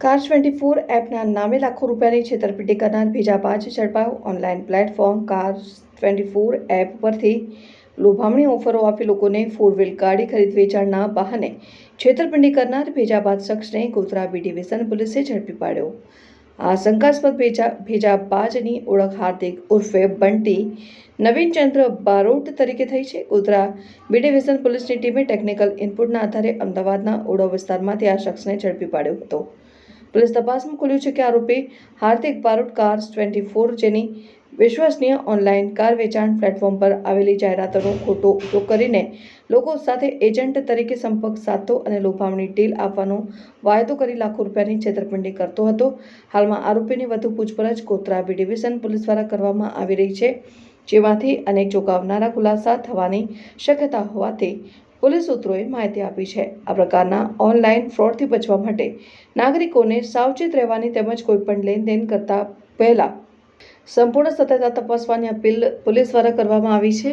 Car twenty four એપના નામે લાખો રૂપિયાની છેતરપિંડી કરનાર બીજા પાંચ ઝડપાયો online platform. Car twenty four app પરથી લોભામણી ઓફરો આપી લોકોને ફોર વ્હીલ ગાડી ખરીદ વેચાણના બહાને છેતરપિંડી કરનાર ભેજાબાદ શખ્સને ગોધરા બી ડિવિઝન પોલીસે ઝડપી પાડ્યો. આ શંકાસ્પદ ભેજા, ભેજાબાજની ઓળખ હાર્દિક ઉર્ફે બંટી નવીનચંદ્ર બારોટ તરીકે થઈ છે. ગોધરા બી ડિવિઝન પોલીસની ટીમે ટેકનિકલ ઇનપુટના આધારે અમદાવાદના ઓડો વિસ્તારમાંથી આ શખ્સને ઝડપી પાડ્યો હતો. પોલીસ તપાસમાં ખુલ્યું છે કે આરોપી Hardik Barot cars twenty four જેની વિશ્વસનીય ઓનલાઈન કાર વેચાણ પ્લેટફોર્મ પર આવેલી જાહેરાતોનો ખોટો ઉપયોગ કરીને લોકો સાથે એજન્ટ તરીકે સંપર્ક સાધતો અને લોભામણી ડીલ આપવાનો વાયદો કરી લાખો રૂપિયાની છેતરપિંડી કરતો હતો. હાલમાં આરોપીની વધુ પૂછપરછ કોતરાબી ડિવિઝન પોલીસ દ્વારા કરવામાં આવી રહી છે, જેમાંથી અનેક ચોંકાવનારા ખુલાસા થવાની શક્યતા હોવાથી પોલીસ સૂત્રોએ માહિતી આપી છે. આ પ્રકારના ઓનલાઈન ફ્રોડથી બચવા માટે નાગરિકોને સાવચેત રહેવાની તેમજ કોઈપણ લેનદેન કરતા પહેલા સંપૂર્ણ સતર્કતા તપાસવાની અપીલ પોલીસ દ્વારા કરવામાં આવી છે.